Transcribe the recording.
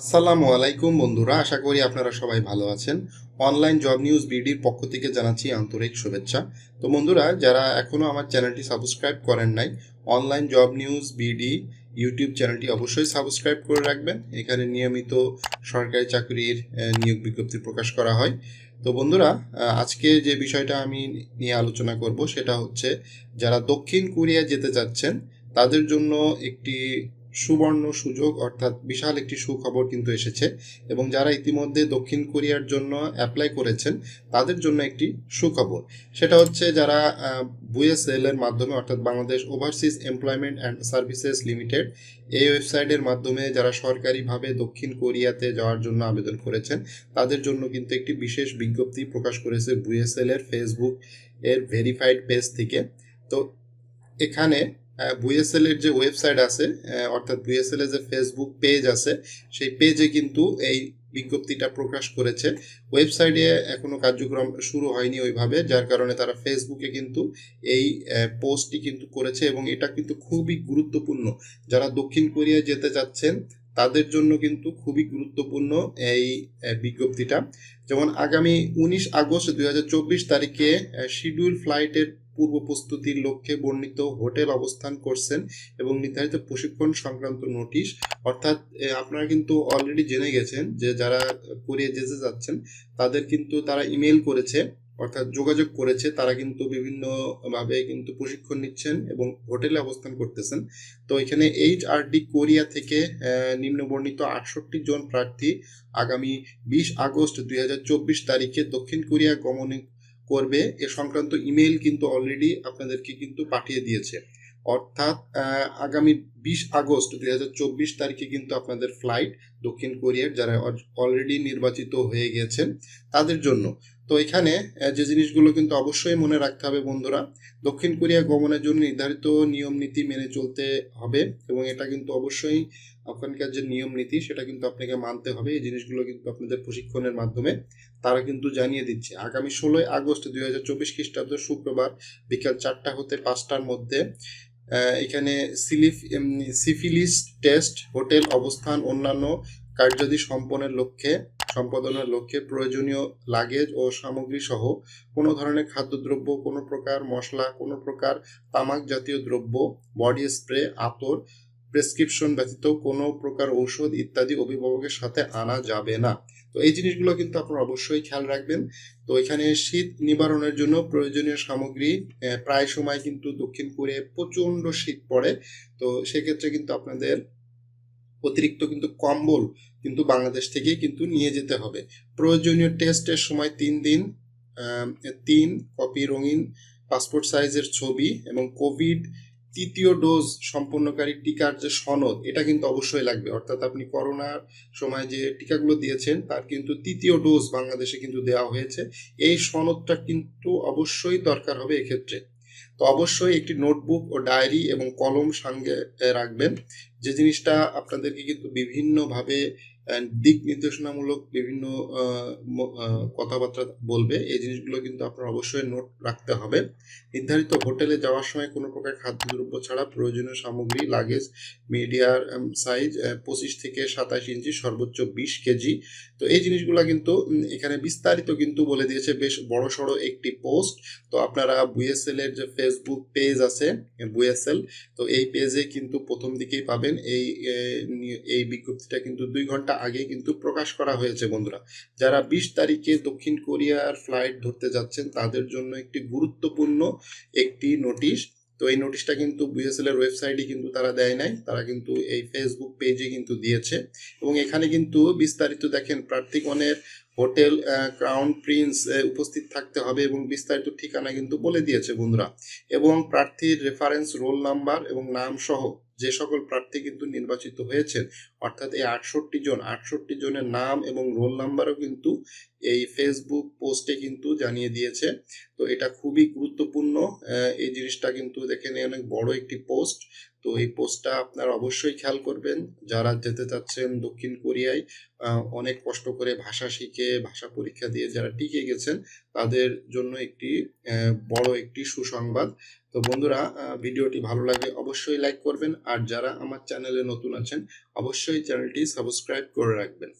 আসসালামু আলাইকুম বন্ধুরা, আশা করি আপনারা সবাই ভালো আছেন। অনলাইন জব নিউজ বিডির পক্ষ থেকে জানাচ্ছি আন্তরিক শুভেচ্ছা। তো বন্ধুরা, যারা এখনও আমার চ্যানেলটি সাবস্ক্রাইব করেন নাই online job news BD YouTube চ্যানেলটি অবশ্যই সাবস্ক্রাইব করে রাখবেন। এখানে নিয়মিত সরকারি চাকরির নিয়োগ বিজ্ঞপ্তি প্রকাশ করা হয়। তো বন্ধুরা আজকে যে বিষয়টা আমি নিয়ে আলোচনা করব সেটা হচ্ছে, যারা দক্ষিণ কোরিয়া যেতে চাচ্ছেন, তাদের জন্য একটি সুবর্ণ সুযোগ, অর্থাৎ বিশাল একটি সুখবর কিন্তু এসেছে। এবং যারা ইতিমধ্যে দক্ষিণ কোরিয়ার জন্য অ্যাপ্লাই করেছেন, তাদের জন্য একটি সুখবর। সেটা হচ্ছে যারা বুয়েসএল এর মাধ্যমে, অর্থাৎ Bangladesh overseas employment and services limited এই ওয়েবসাইটের মাধ্যমে যারা সরকারিভাবে দক্ষিণ কোরিয়াতে যাওয়ার জন্য আবেদন করেছেন, তাদের জন্য কিন্তু একটি বিশেষ বিজ্ঞপ্তি প্রকাশ করেছে বুয়েসএল এর ফেসবুক এর ভেরিফাইড পেজ থেকে। তো এখানে বুয়েসএল এর যে ওয়েবসাইট আছে অর্থাৎ বুয়েসএল এর যে ফেসবুক পেজ আছে, সেই পেজে কিন্তু এই বিজ্ঞপ্তিটা প্রকাশ করেছে। ওয়েবসাইটে এখনও কার্যক্রম শুরু হয়নি ওইভাবে, যার কারণে তারা ফেসবুকে কিন্তু এই পোস্টটি কিন্তু করেছে এবং এটা কিন্তু খুবই গুরুত্বপূর্ণ। যারা দক্ষিণ কোরিয়ায় যেতে চাচ্ছেন, তাদের জন্য কিন্তু খুবই গুরুত্বপূর্ণ এই বিজ্ঞপ্তিটা। যেমন আগামী উনিশ আগস্ট দুই হাজার চব্বিশ তারিখে শিডিউল ফ্লাইটের পূর্ব প্রস্তুতির লক্ষ্যে বর্ণিত হোটেল অবস্থান করছেন এবং নির্ধারিত প্রশিক্ষণ সংক্রান্ত নোটিশ। অর্থাৎ আপনারা কিন্তু অলরেডি জেনে গেছেন যে যারা কোরিয়া যেতে যাচ্ছেন, তাদের কিন্তু তারা ইমেল করেছে, অর্থাৎ যোগাযোগ করেছে, তারা কিন্তু বিভিন্ন ভাবে কিন্তু প্রশিক্ষণ নিচ্ছেন এবং হোটেলে অবস্থান করতেছেন। তো এখানে এইচ আর ডি কোরিয়া থেকে নিম্নবর্ণিত আটষট্টি জন প্রার্থী আগামী বিশ আগস্ট দুই হাজার চব্বিশ তারিখে দক্ষিণ কোরিয়া গমনে করবে, এ সংক্রান্ত ইমেল কিন্তু অলরেডি আপনাদেরকে কিন্তু পাঠিয়ে দিয়েছে। অর্থাৎ আগামী বিশ আগস্ট দুই হাজার চব্বিশ তারিখে কিন্তু আপনাদের ফ্লাইট দক্ষিণ কোরিয়ার যারা অলরেডি নির্বাচিত হয়ে গেছেন, তাদের জন্য। তো এখানে যে জিনিসগুলো কিন্তু অবশ্যই মনে রাখতে হবে বন্ধুরা, দক্ষিণ কোরিয়া গমনের জন্য নির্ধারিত নিয়ম নীতি মেনে চলতে হবে এবং এটা কিন্তু অবশ্যই ওখানকার যে নিয়ম নীতি, সেটা কিন্তু আপনাকে মানতে হবে। এই জিনিসগুলো কিন্তু আপনাদের প্রশিক্ষণের মাধ্যমে তারা কিন্তু জানিয়ে দিচ্ছে। আগামী ষোলোই আগস্ট দুই হাজার চব্বিশ খ্রিস্টাব্দ শুক্রবার বিকাল চারটা হতে পাঁচটার মধ্যে এখানে সিলিফ সিফিলিস টেস্ট, হোটেল অবস্থান, অন্যান্য কার্যাদি সম্পন্নের লক্ষ্যে, সম্পাদনের লক্ষ্যে প্রয়োজনীয় লাগেজ ও সামগ্রী সহ কোনো ধরনের খাদ্যদ্রব্য, কোনো প্রকার মশলা, কোনো প্রকার তামাক জাতীয় দ্রব্য, বডি স্প্রে, আতর, প্রেসক্রিপশন ব্যতীত কোনো প্রকার ঔষধ ইত্যাদি অভিভাবকের সাথে আনা যাবে না। তো এই জিনিসগুলো কিন্তু আপনারা অবশ্যই খেয়াল রাখবেন। তো এখানে শীত নিবারণের জন্য প্রয়োজনীয় সামগ্রী প্রায় সময় কিন্তু দক্ষিণ কোরিয়ায় প্রচণ্ড শীত পড়ে। তো সেক্ষেত্রে কিন্তু আপনাদের অতিরিক্ত কিন্তু কম্বল কিন্তু বাংলাদেশ থেকেই কিন্তু নিয়ে যেতে হবে। প্রয়োজনীয় টেস্টের সময় তিন দিন তিন কপি রঙিন, পাসপোর্ট সাইজের ছবি এবং কোভিড তৃতীয় ডোজ সম্পন্নকারী টিকার যে সনদ, এটা কিন্তু অবশ্যই লাগবে। অর্থাৎ আপনি করোনার সময় যে টিকাগুলো দিয়েছেন, তার কিন্তু তৃতীয় ডোজ বাংলাদেশে কিন্তু দেওয়া হয়েছে। এই সনদটা কিন্তু অবশ্যই দরকার হবে এক্ষেত্রে। তো অবশ্যই একটি নোটবুক ও ডায়েরি এবং কলম সঙ্গে রাখবেন। যে জিনিসটা আপনাদেরকে কিন্তু বিভিন্নভাবে দিক নির্দেশনামূলক বিভিন্ন কথাবার্তা বলবে। এই জিনিসগুলো কিন্তু আপনার অবশ্যই নোট রাখতে হবে। নির্ধারিত হোটেলে যাওয়ার সময় কোনো প্রকার খাদ্যদ্রব্য ছাড়া প্রয়োজনীয় সামগ্রী লাগেজ মিডিয়ার সাইজ পঁচিশ থেকে সাতাশ ইঞ্চি, সর্বোচ্চ বিশ কেজি। তো এই জিনিসগুলো কিন্তু এখানে বিস্তারিত কিন্তু বলে দিয়েছে বেশ বড় সড়ো একটি পোস্ট তো আপনারা বুয়েসএল এর যে ফেসবুক পেজ আছে বুয়েসএল তো এই পেজে কিন্তু প্রথম দিকেই পাবেন। এই এই বিজ্ঞপ্তিটা কিন্তু দুই ঘণ্টা আগে কিন্তু প্রকাশ করা হয়েছে, বন্ধুরা। যারা বিশ তারিখে দক্ষিণ কোরিয়ার ফ্লাইট ধরতে যাচ্ছেন, তাদের জন্য একটি গুরুত্বপূর্ণ একটি নোটিশ। তো এই নোটিশটা কিন্তু বিএসএল এর ওয়েবসাইটে কিন্তু তারা দেয় নাই, তারা কিন্তু এই ফেসবুক পেজে কিন্তু দিয়েছে। এবং এখানে কিন্তু বিস্তারিত দেখেন, প্রার্থীগণের হোটেল ক্রাউন প্রিন্স উপস্থিত থাকতে হবে এবং বিস্তারিত ঠিকানা কিন্তু বলে দিয়েছে, বন্ধুরা। এবং প্রার্থীর রেফারেন্স রোল নাম্বার এবং নাম সহ যে সকল প্রার্থী কিন্তু নির্বাচিত হয়েছেন, অর্থাৎ এই আটষট্টি জন, আটষট্টি জনের নাম এবং রোল নাম্বারও কিন্তু এই ফেসবুক পোস্টে কিন্তু জানিয়ে দিয়েছে। তো এটা খুবই গুরুত্বপূর্ণ। এই জিনিসটা কিন্তু দেখেন অনেক বড় একটি পোস্ট তো এই পোস্টটা আপনারা অবশ্যই খেয়াল করবেন। যারা যেতে চাচ্ছেন দক্ষিণ কোরিয়ায় অনেক কষ্ট করে ভাষা শিখে, ভাষা পরীক্ষা দিয়ে যারা টিকে গেছেন, তাদের জন্য একটি বড় একটি সুসংবাদ। তো বন্ধুরা ভিডিওটি ভালো লাগলে অবশ্যই লাইক করবেন। আর যারা আমার চ্যানেলে নতুন আছেন, অবশ্যই চ্যানেলটি সাবস্ক্রাইব করে রাখবেন।